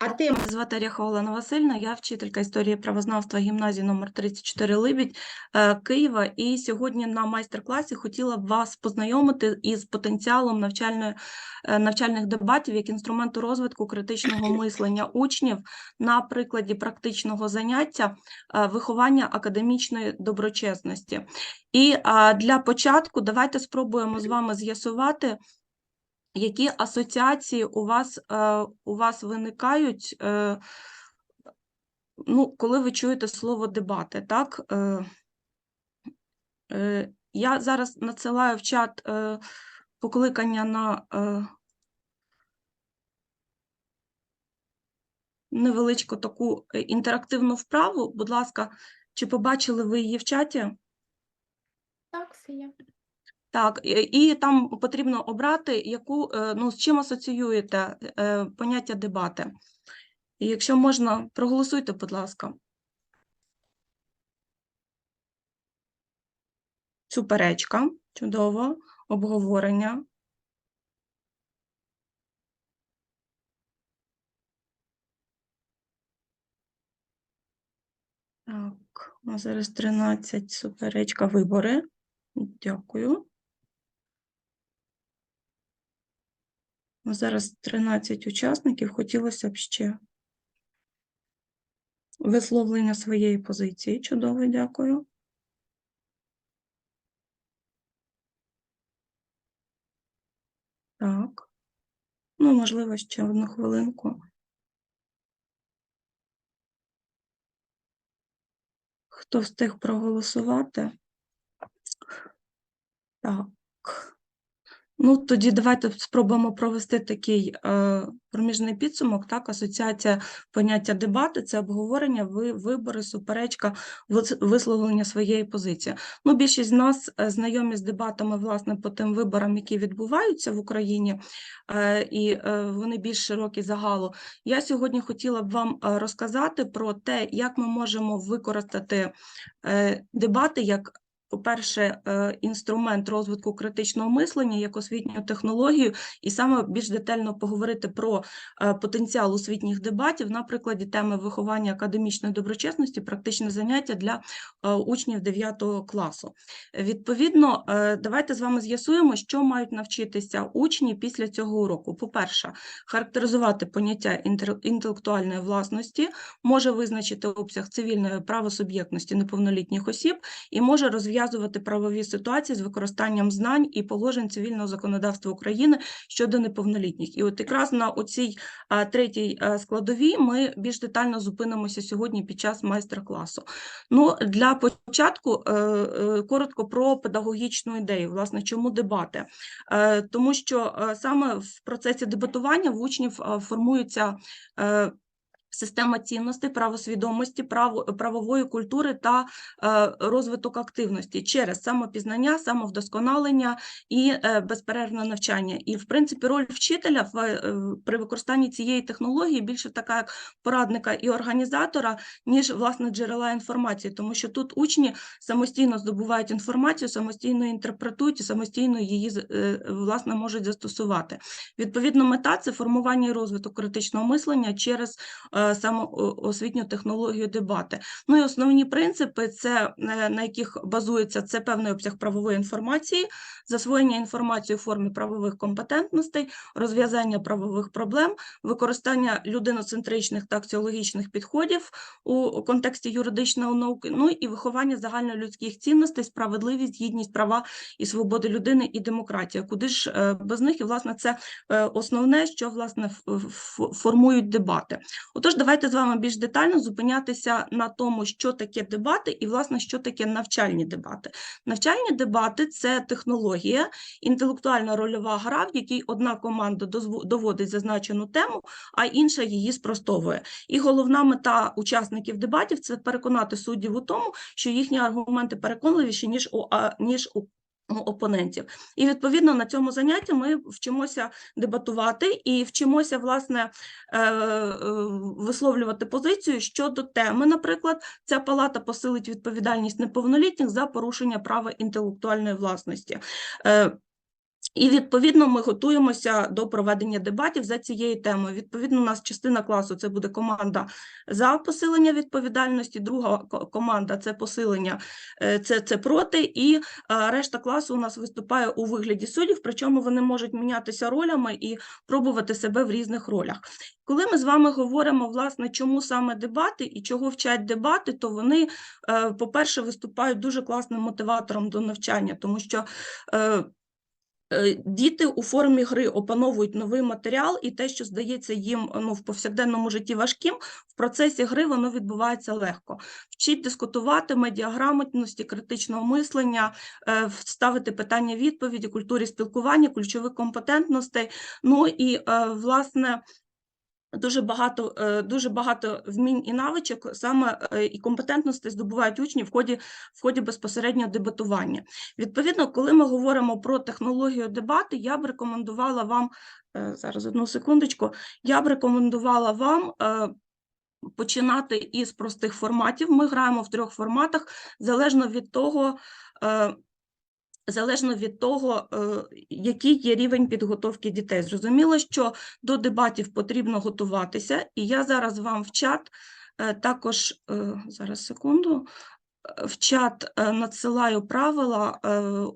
А тема Мене звати Ряха Олена Васильівна, я вчителька історії правознавства гімназії номер 34 Либідь е, Києва. І сьогодні на майстер-класі хотіла б вас познайомити із потенціалом навчальної, е, навчальних дебатів як інструменту розвитку критичного мислення учнів на прикладі практичного заняття е, виховання академічної доброчесності. І для початку давайте спробуємо з вами з'ясувати. Які асоціації у вас, е, у вас виникають, е, ну, коли ви чуєте слово дебати, так? Е, я зараз надсилаю в чат покликання на невеличку таку інтерактивну вправу. Будь ласка, чи побачили ви її в чаті? так, все є. Так, і там потрібно обрати, яку, е, ну, з чим асоціюєте е, поняття дебати. І якщо можна, проголосуйте, будь ласка. Суперечка, чудово, обговорення. Так, у нас зараз 13 суперечка, вибори. Дякую. Зараз 13 учасників, хотілося б ще висловлення своєї позиції. Чудово, дякую. Так. Ну, можливо, ще одну хвилинку. Хто встиг проголосувати? Так. Ну, тоді давайте спробуємо провести такий е, проміжний підсумок. Так, асоціація поняття дебати це обговорення, ви, вибори, суперечка, висловлення своєї позиції. Ну, більшість з нас е, знайомі з дебатами власне по тим виборам, які відбуваються в Україні, е, і е, вони більш широкі загалу. Я сьогодні хотіла б вам е, розказати про те, як ми можемо використати е, дебати як по-перше, е, інструмент розвитку критичного мислення як освітню технологію, і саме більш детально поговорити про е, потенціал освітніх дебатів на прикладі теми виховання академічної доброчесності, практичне заняття для е, учнів 9 класу. Відповідно, давайте з вами з'ясуємо, що мають навчитися учні після цього уроку. По-перше, характеризувати поняття інтелектуальної власності, може визначити обсяг цивільної правосуб'єктності неповнолітніх осіб і може розв'язувати правові ситуації з використанням знань і положень цивільного законодавства України щодо неповнолітніх. І от якраз на оцій третій складовій ми більш детально зупинимося сьогодні під час майстер-класу. Ну, для початку е, е, коротко про педагогічну ідею. Власне, чому дебати? Е, Тому що саме в процесі дебатування в учнів формуються Система цінностей, правосвідомості, право, правової культури та е, розвиток активності через самопізнання, самовдосконалення і е, безперервне навчання. І, в принципі, роль вчителя в, е, при використанні цієї технології більше така як порадника і організатора, ніж власне джерела інформації, тому що тут учні самостійно здобувають інформацію, самостійно інтерпретують і самостійно її е, власне можуть застосувати. Відповідно, мета це формування і розвиток критичного мислення через е, саме освітню технологію дебати. Ну і основні принципи, це е, на яких базується це певний обсяг правової інформації, засвоєння інформації у формі правових компетентностей, розв'язання правових проблем, використання людиноцентричних та аксіологічних підходів у контексті юридичної науки, ну і виховання загальнолюдських цінностей, справедливість, гідність, права і свободи людини і демократія. Куди ж е, без них? І власне це основне, що власне формують дебати. Отож, давайте з вами більш детально зупинятися на тому, що таке дебати, і власне що таке навчальні дебати. Навчальні дебати це технологія, інтелектуальна рольова гра, в якій одна команда доводить зазначену тему, а інша її спростовує. І головна мета учасників дебатів це переконати суддів у тому, що їхні аргументи переконливіші ніж у ніж у опонентів. І відповідно на цьому занятті ми вчимося дебатувати і вчимося власне е, е, висловлювати позицію щодо теми. Наприклад, ця палата посилить відповідальність неповнолітніх за порушення права інтелектуальної власності. І відповідно ми готуємося до проведення дебатів за цією темою. Відповідно, у нас частина класу це буде команда за посилення відповідальності. Друга команда це посилення, е, це, це проти, і е, решта класу у нас виступає у вигляді суддів, причому вони можуть мінятися ролями і пробувати себе в різних ролях. Коли ми з вами говоримо, власне, чому саме дебати і чого вчать дебати, то вони, е, по-перше, виступають дуже класним мотиватором до навчання, тому що діти у формі гри опановують новий матеріал, і те, що здається їм ну, в повсякденному житті важким, в процесі гри воно відбувається легко. Вчить дискутувати, медіаграмотності, критичного мислення, е, ставити питання відповіді, культурі спілкування, ключових компетентностей. Ну і, е, власне, Дуже багато, е, дуже багато вмінь і навичок саме е, і компетентності здобувають учні в ході, в ході безпосереднього дебатування. Відповідно, коли ми говоримо про технологію дебати, я б рекомендувала вам е, зараз одну секундочку. Я б рекомендувала вам починати із простих форматів. Ми граємо в трьох форматах, залежно від того. Залежно від того, е, який є рівень підготовки дітей. Зрозуміло, що до дебатів потрібно готуватися, і я зараз вам в чат е, також е, зараз секунду. В чат надсилаю правила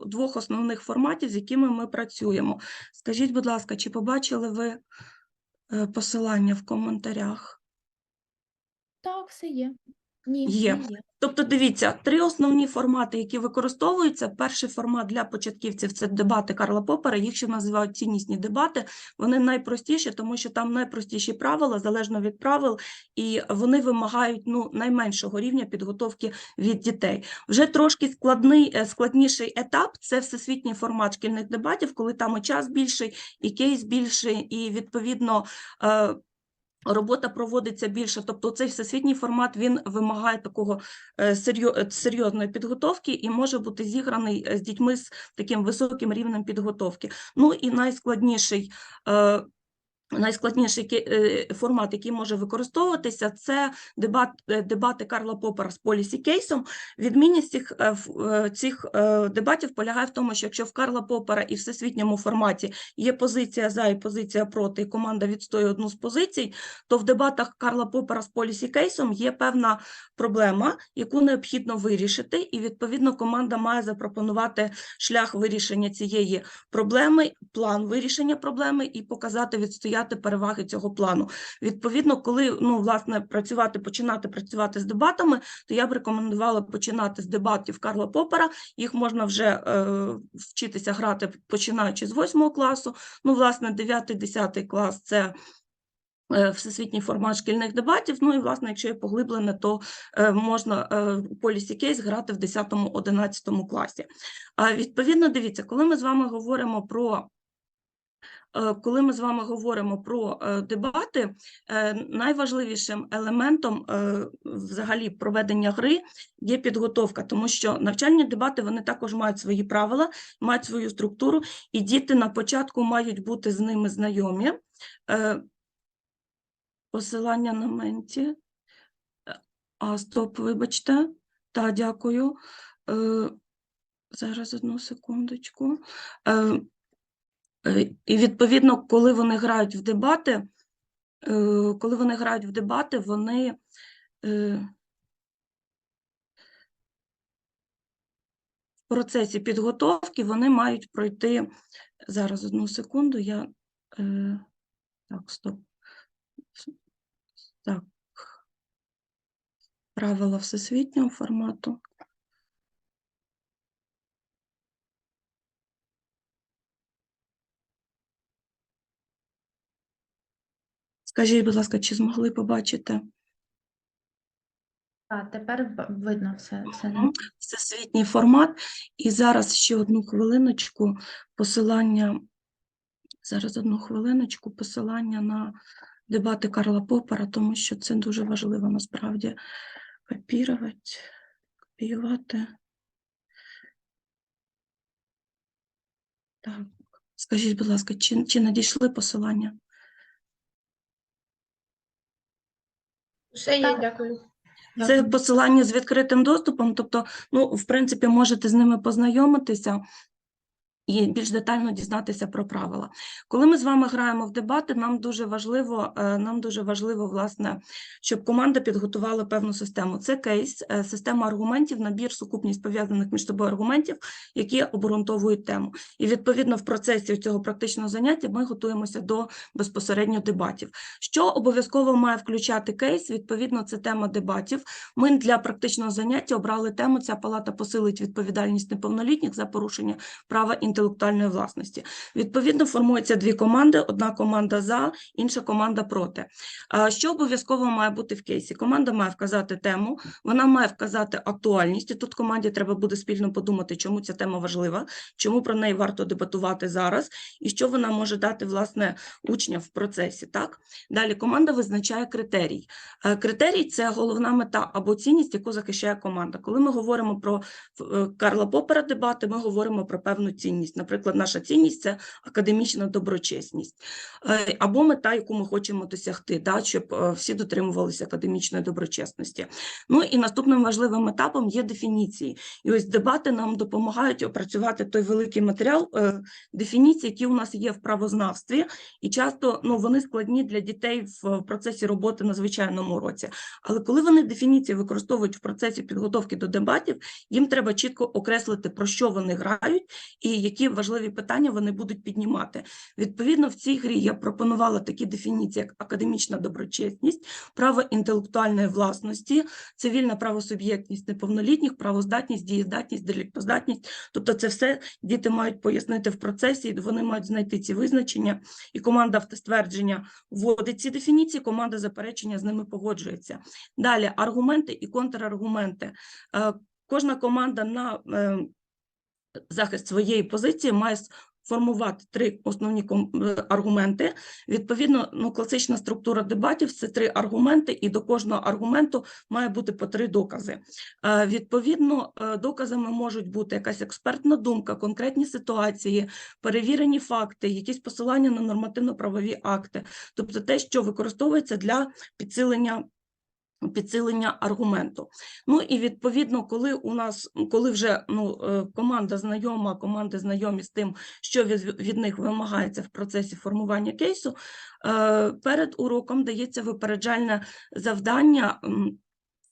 двох основних форматів, з якими ми працюємо. Скажіть, будь ласка, чи побачили ви посилання в коментарях? Так, все є. Ні, Є. не є. Тобто, дивіться, три основні формати, які використовуються. Перший формат для початківців це дебати Карла Попера. Їх ще називають ціннісні дебати. Вони найпростіші, тому що там найпростіші правила, залежно від правил, і вони вимагають ну найменшого рівня підготовки від дітей. Вже трошки складний, е, складніший етап це всесвітній формат шкільних дебатів, коли там і час більший, і кейс більший, і відповідно. Робота проводиться більше, тобто цей всесвітній формат він вимагає такого е, е, серйозної підготовки і може бути зіграний е, з дітьми з таким високим рівнем підготовки. Ну і найскладніший. Найскладніший е, формат, який може використовуватися, це дебат, е, дебати Карла Попера з полісі кейсом. Відмінність цих, е, цих дебатів полягає в тому, що якщо в Карла Попера і всесвітньому форматі є позиція за і позиція проти, і команда відстоює одну з позицій, то в дебатах Карла Попера з полісі кейсом є певна проблема, яку необхідно вирішити, і відповідно команда має запропонувати шлях вирішення цієї проблеми, план вирішення проблеми і показати, відстояти переваги цього плану. Відповідно, коли ну власне працювати, починати працювати з дебатами, то я б рекомендувала починати з дебатів Карла Попера. Їх можна вже е, вчитися грати починаючи з 8 класу. Ну, власне, 9-10 клас це. е, Всесвітній формат шкільних дебатів. Ну і власне, якщо є поглиблене, то е, можна е, полісі кейс грати в 10-11 класі. А відповідно, дивіться, коли ми з вами говоримо про е, коли ми з вами говоримо про е, дебати, е, найважливішим елементом е, взагалі проведення гри є підготовка, тому що навчальні дебати вони також мають свої правила, мають свою структуру, і діти на початку мають бути з ними знайомі. Е, Посилання на менті. Е, А, стоп, вибачте. Так, дякую. Е, Зараз одну секундочку. Е, І відповідно, коли вони грають в дебати, е, коли вони грають в дебати, вони е, в процесі підготовки вони мають пройти. Зараз одну секунду. Я так, стоп. Так. Правила всесвітнього формату. Скажіть, будь ласка, чи змогли побачити Так, тепер видно все. все. Всесвітній формат? І зараз ще одну хвилиночку посилання. Зараз одну хвилиночку посилання на дебати Карла Попера, тому що це дуже важливо насправді копірувати, копіювати. Так, скажіть, будь ласка, чи, чи надійшли посилання? Все є, дякую. Це посилання з відкритим доступом, тобто, ну, в принципі, можете з ними познайомитися. І більш детально дізнатися про правила. Коли ми з вами граємо в дебати, нам дуже важливо, е, нам дуже важливо, власне, щоб команда підготувала певну систему. Це кейс, е, система аргументів, набір, сукупність пов'язаних між собою аргументів, які обґрунтовують тему. І відповідно в процесі цього практичного заняття ми готуємося до безпосередньо дебатів. Що обов'язково має включати кейс? Відповідно, це тема дебатів. Ми для практичного заняття обрали тему «Ця палата посилить відповідальність неповнолітніх за порушення права інтелектуальної власності. Відповідно, формуються дві команди: одна команда за, інша команда проти. Що обов'язково має бути в кейсі? Команда має вказати тему, вона має вказати актуальність. І тут команді треба буде спільно подумати, чому ця тема важлива, чому про неї варто дебатувати зараз, і що вона може дати власне учням в процесі. Так далі команда визначає критерій. Е, Критерій це головна мета або цінність, яку захищає команда. Коли ми говоримо про е, Карла Попера дебати, ми говоримо про певну цінність. Наприклад, наша цінність це академічна доброчесність Е, або мета, яку ми хочемо досягти, да, щоб е, всі дотримувалися академічної доброчесності. Ну і наступним важливим етапом є дефініції. І ось дебати нам допомагають опрацювати той великий матеріал е, дефініцій, які у нас є в правознавстві, і часто ну, вони складні для дітей в процесі роботи на звичайному уроці. Але коли вони дефініції використовують в процесі підготовки до дебатів, їм треба чітко окреслити, про що вони грають і які важливі питання вони будуть піднімати. Відповідно, в цій грі я пропонувала такі дефініції, як академічна доброчесність, право інтелектуальної власності, цивільна правосуб'єктність неповнолітніх, правоздатність, дієздатність, деліктоздатність. Тобто, це все діти мають пояснити в процесі, вони мають знайти ці визначення. І команда автоствердження вводить ці дефініції, команда заперечення з ними погоджується. Далі аргументи і контраргументи. Е, Кожна команда на е, захист своєї позиції має формувати три основні е, аргументи. Відповідно, ну, класична структура дебатів це три аргументи, і до кожного аргументу має бути по три докази. Е, Відповідно, е, доказами можуть бути якась експертна думка, конкретні ситуації, перевірені факти, якісь посилання на нормативно-правові акти, тобто те, що використовується для підсилення підсилення аргументу. Ну і відповідно, коли у нас, коли вже ну, е, команда знайома, команди знайомі з тим, що від, від них вимагається в процесі формування кейсу, е, перед уроком дається випереджальне завдання.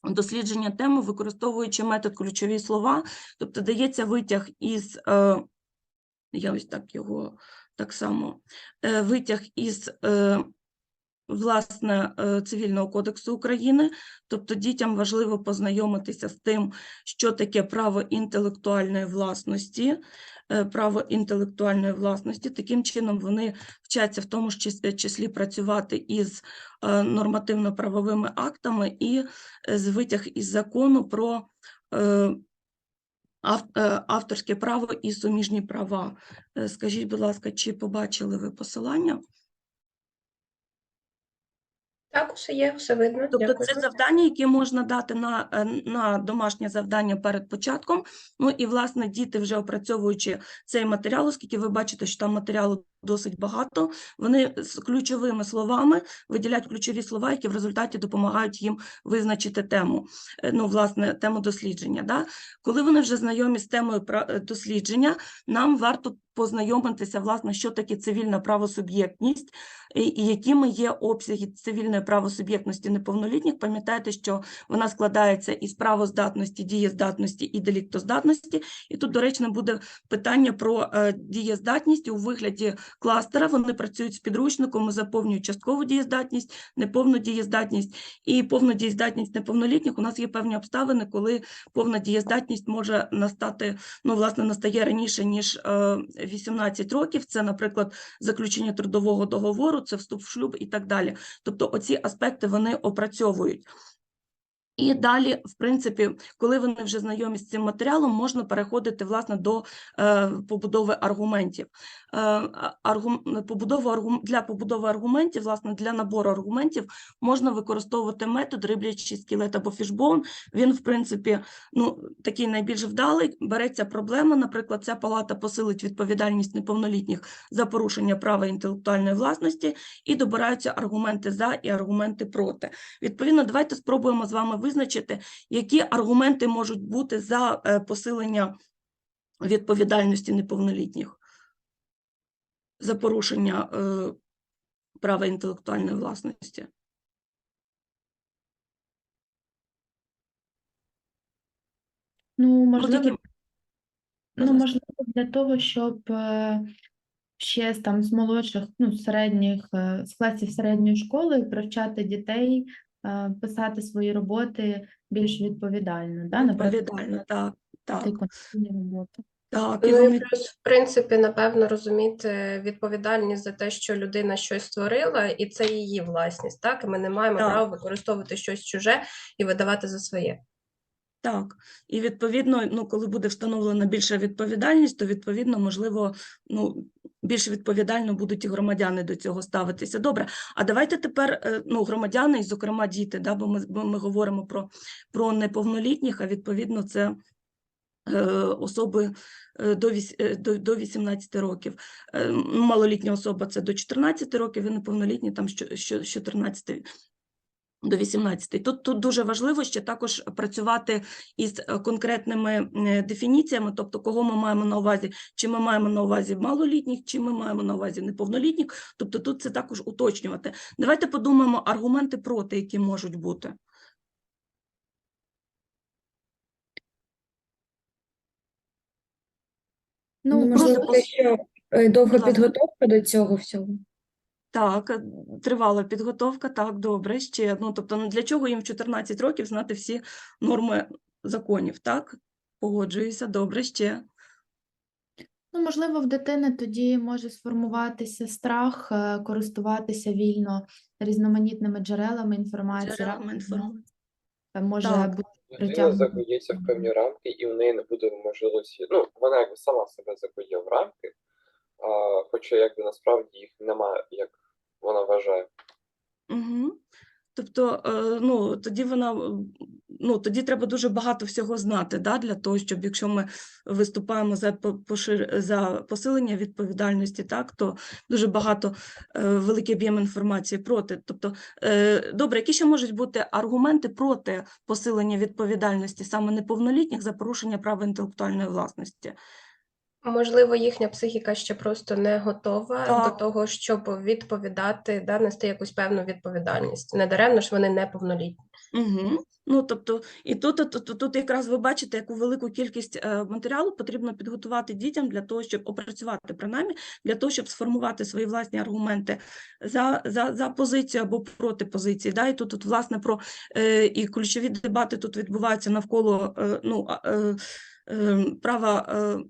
Дослідження теми, використовуючи метод ключові слова, тобто дається витяг із, е, я ось так його так само, витяг із власне е, Цивільного кодексу України, тобто дітям важливо познайомитися з тим, що таке право інтелектуальної власності, е, право інтелектуальної власності. Таким чином вони вчаться в тому ж числі працювати із е, нормативно-правовими актами і е, з витяг із закону про е, ав- е, авторське право і суміжні права. Е, Скажіть, будь ласка, чи побачили ви посилання? Так, усе є, все видно. Тобто Дякую. це завдання, яке можна дати на, е, на домашнє завдання перед початком. Ну і власне діти, вже опрацьовуючи цей матеріал, оскільки ви бачите, що там матеріалу досить багато, вони з ключовими словами виділяють ключові слова, які в результаті допомагають їм визначити тему. е, Ну, власне, тему дослідження. Да? Коли вони вже знайомі з темою е, дослідження, нам варто познайомитися, власне, що таке цивільна правосуб'єктність і, якими є обсяги цивільної правосуб'єктності неповнолітніх. Пам'ятаєте, що вона складається із правоздатності, дієздатності і деліктоздатності. І тут доречно буде питання про е, дієздатність у вигляді кластера. Вони працюють з підручником, заповнюють часткову дієздатність, неповну дієздатність і повну дієздатність неповнолітніх. У нас є певні обставини, коли повна дієздатність може настати, ну, власне, настає раніше, ніж е, 18 років. Це, наприклад, заключення трудового договору, це вступ в шлюб і так далі. Тобто, оці аспекти вони опрацьовують. І далі, в принципі, коли вони вже знайомі з цим матеріалом, можна переходити власне до е, побудови аргументів. Е, аргум, побудову аргум, для побудови аргументів, власне, для набору аргументів можна використовувати метод риблячий скелет або фішбоун. Він, в принципі, ну, такий найбільш вдалий. Береться проблема, наприклад, ця палата посилить відповідальність неповнолітніх за порушення права інтелектуальної власності, і добираються аргументи за і аргументи проти. Відповідно, давайте спробуємо з вами визначити, які аргументи можуть бути за е, посилення відповідальності неповнолітніх. за порушення е, права інтелектуальної власності? Ну, можливо, ну, можливо, для того, щоб е, ще там з молодших, ну, середніх, з класів середньої школи привчати дітей писати свої роботи більш відповідально, да, Відповідально, так, так, роботи. так. Ну і вони плюс, в принципі, напевно, розуміти відповідальність за те, що людина щось створила, і це її власність. Так, і ми не маємо Так. права використовувати щось чуже і видавати за своє. Так, і відповідно, ну, коли буде встановлена більша відповідальність, то відповідно, можливо, ну, більш відповідально будуть і громадяни до цього ставитися. Добре, а давайте тепер е, ну, громадяни, і, зокрема, діти, да, бо ми, бо ми говоримо про, про неповнолітніх, а відповідно, це е, особи е, до, віс- е, до, до 18 років. Малолітня особа це до 14 років, і неповнолітні там що, з 14 до 18. Тут, тут дуже важливо ще також працювати із е, конкретними е, дефініціями, тобто кого ми маємо на увазі, чи ми маємо на увазі малолітніх, чи ми маємо на увазі неповнолітніх. Тобто тут це також уточнювати. Давайте подумаємо аргументи проти, які можуть бути. Ну, можливо, просто те, що е, довга підготовка до цього всього. Так, е, тривала підготовка, так, добре, ще, ну, тобто, ну, для чого їм в 14 років знати всі норми законів, так? Погоджуюся, добре, ще. Ну, можливо, в дитини тоді може сформуватися страх е, користуватися вільно різноманітними джерелами інформації. Джерелами інформації. е, Може Так. бути Людина закується в певні рамки, і в неї не буде можливості. Ну, вона якби сама себе закує в рамки, хоча якби насправді їх немає, як вона вважає. Угу. Тобто, е, ну, тоді вона, ну, тоді треба дуже багато всього знати, да, для того, щоб якщо ми виступаємо за, пошир... за посилення відповідальності, так, то дуже багато, е, великий об'єм інформації проти. Тобто, е, добре, які ще можуть бути аргументи проти посилення відповідальності саме неповнолітніх за порушення права інтелектуальної власності? Можливо, їхня психіка ще просто не готова Так. до того, щоб відповідати, да, нести якусь певну відповідальність. Не даремно ж вони неповнолітні. Угу. Ну, тобто, і тут, тут, тут, тут якраз ви бачите, яку велику кількість е, матеріалу потрібно підготувати дітям для того, щоб опрацювати принаймні, для того, щоб сформувати свої власні аргументи за, за, за позицію або проти позиції. Да? І тут, тут власне, про е, і ключові дебати тут відбуваються навколо е, ну, е, е, права. Е,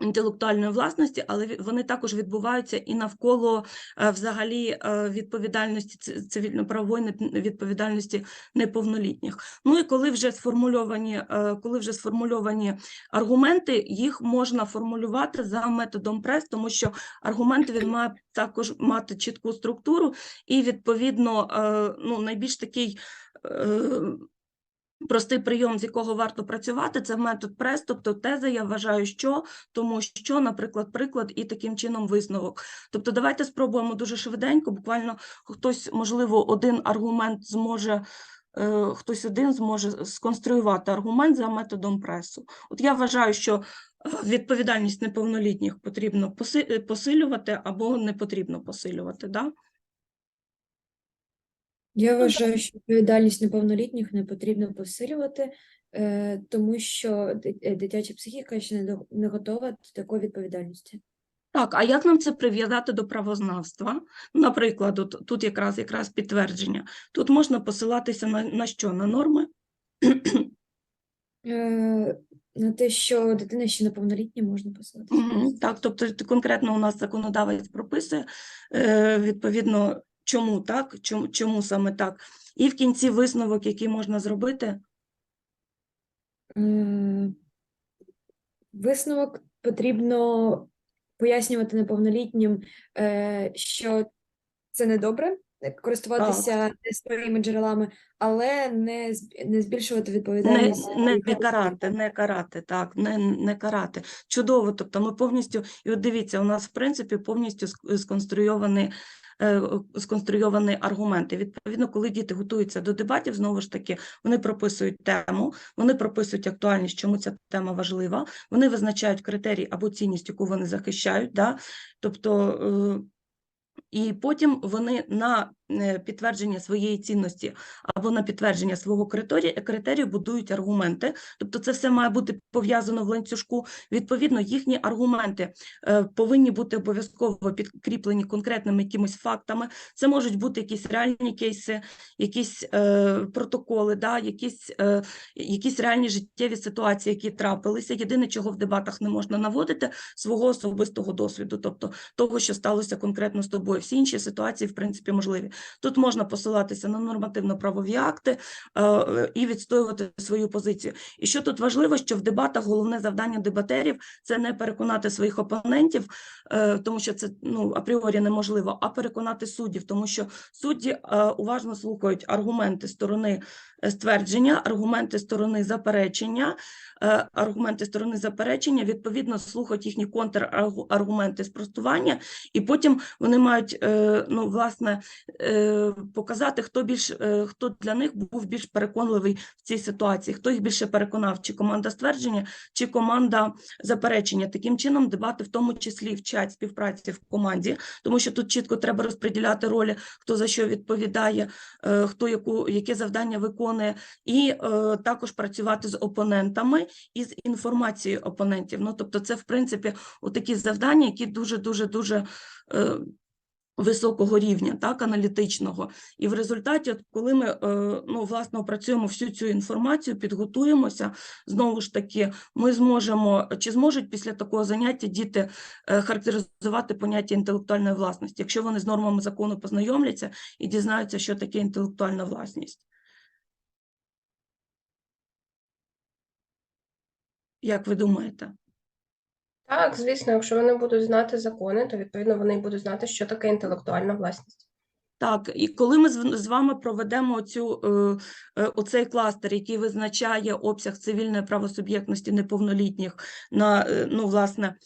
Інтелектуальної власності, але вони також відбуваються і навколо е, взагалі е, відповідальності цивільно-правової відповідальності неповнолітніх. Ну і коли вже сформульовані, е, коли вже сформульовані аргументи, їх можна формулювати за методом прес, тому що аргумент він має також мати чітку структуру, і відповідно ну, найбільш такий. Простий прийом, з якого варто працювати, це метод прес, тобто теза, я вважаю, що, тому що, наприклад, приклад і таким чином висновок. Тобто давайте спробуємо дуже швиденько, буквально хтось, можливо, один аргумент зможе, е, хтось один зможе сконструювати аргумент за методом пресу. От я вважаю, що е, відповідальність неповнолітніх потрібно поси- посилювати або не потрібно посилювати. Да? Я вважаю, що відповідальність неповнолітніх не потрібно посилювати, е, тому що е, дитяча психіка ще не, до- не готова до такої відповідальності. Так, а як нам це прив'язати до правознавства? Наприклад, от, тут якраз, якраз підтвердження. Тут можна посилатися на, на що? На норми? Е, На те, що дитина ще неповнолітня, можна посилатися. Мгм, Так, тобто конкретно у нас законодавець прописує, е, відповідно, чому так, чому, чому саме так. І в кінці висновок, який можна зробити, Висновок потрібно пояснювати неповнолітнім, е, що це не добре е, користуватися не своїми джерелами, але не, не збільшувати відповідальність. не, не карати, не карати, так, не, не карати. Чудово, тобто ми повністю, і от дивіться, у нас, в принципі, повністю ск- сконструйований сконструйовані аргументи. Відповідно, коли діти готуються до дебатів, знову ж таки, вони прописують тему, вони прописують актуальність, чому ця тема важлива, вони визначають критерії або цінність, яку вони захищають. Да? Тобто, е, і потім вони на е, підтвердження своєї цінності або на підтвердження свого критерію, критерію будують аргументи. Тобто це все має бути пов'язано в ланцюжку. Відповідно, їхні аргументи е, повинні бути обов'язково підкріплені конкретними якимись фактами. Це можуть бути якісь реальні кейси, якісь е, протоколи, да, якісь, е, якісь реальні життєві ситуації, які трапилися. Єдине, чого в дебатах не можна наводити, свого особистого досвіду, тобто того, що сталося конкретно з тобою. Всі інші ситуації, в принципі, можливі. Тут можна посилатися на нормативно-правові акти е, і відстоювати свою позицію. І що тут важливо, що в дебатах головне завдання дебатерів це не переконати своїх опонентів, е, тому що це ну апріорі неможливо, а переконати суддів, тому що судді е, уважно слухають аргументи сторони ствердження, аргументи сторони заперечення, е, аргументи сторони заперечення, відповідно слухають їхні контраргументи спростування, і потім вони мають е, ну власне е, показати, хто більш хто для них був більш переконливий в цій ситуації, хто їх більше переконав, чи команда ствердження, чи команда заперечення. Таким чином, дебати в тому числі вчать співпраці в команді, тому що тут чітко треба розподіляти ролі, хто за що відповідає, хто яку яке завдання виконує, і е, також працювати з опонентами і з інформацією опонентів. Ну тобто, це в принципі такі завдання, які дуже дуже дуже. Е, Високого рівня, так, аналітичного. І в результаті, от коли ми е, ну, власне опрацюємо всю цю інформацію, підготуємося, знову ж таки, ми зможемо, чи зможуть після такого заняття діти е, характеризувати поняття інтелектуальної власності, якщо вони з нормами закону познайомляться і дізнаються, що таке інтелектуальна власність. Як ви думаєте? Так, звісно, якщо вони будуть знати закони, то відповідно вони будуть знати, що таке інтелектуальна власність. Так, і коли ми з вами проведемо цю, е, е, оцей кластер, який визначає обсяг цивільної правосуб'єктності неповнолітніх, на, е, ну, власне,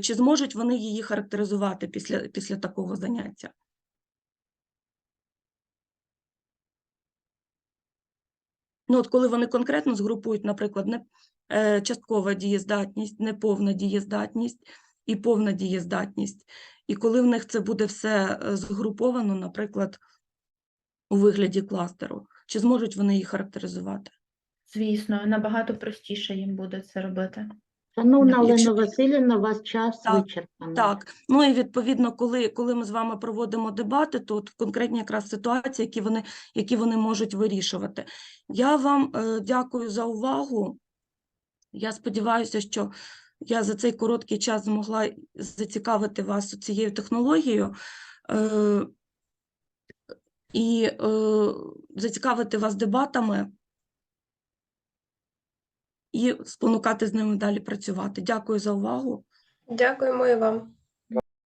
чи зможуть вони її характеризувати після, після такого заняття? Ну, от коли вони конкретно згрупують, наприклад, часткова дієздатність, неповна дієздатність і повна дієздатність. І коли в них це буде все е, згруповано, наприклад, у вигляді кластеру, чи зможуть вони її характеризувати? Звісно, набагато простіше їм буде це робити. Шановна Олена Васильівна, у вас час Так, вичерпаний. Так, ну і відповідно, коли, коли ми з вами проводимо дебати, то от конкретні якраз ситуації, які вони, які вони можуть вирішувати. Я вам е, дякую за увагу. Я сподіваюся, що я за цей короткий час змогла зацікавити вас цією технологією е, і е, зацікавити вас дебатами і спонукати з ними далі працювати. Дякую за увагу. Дякуємо і вам.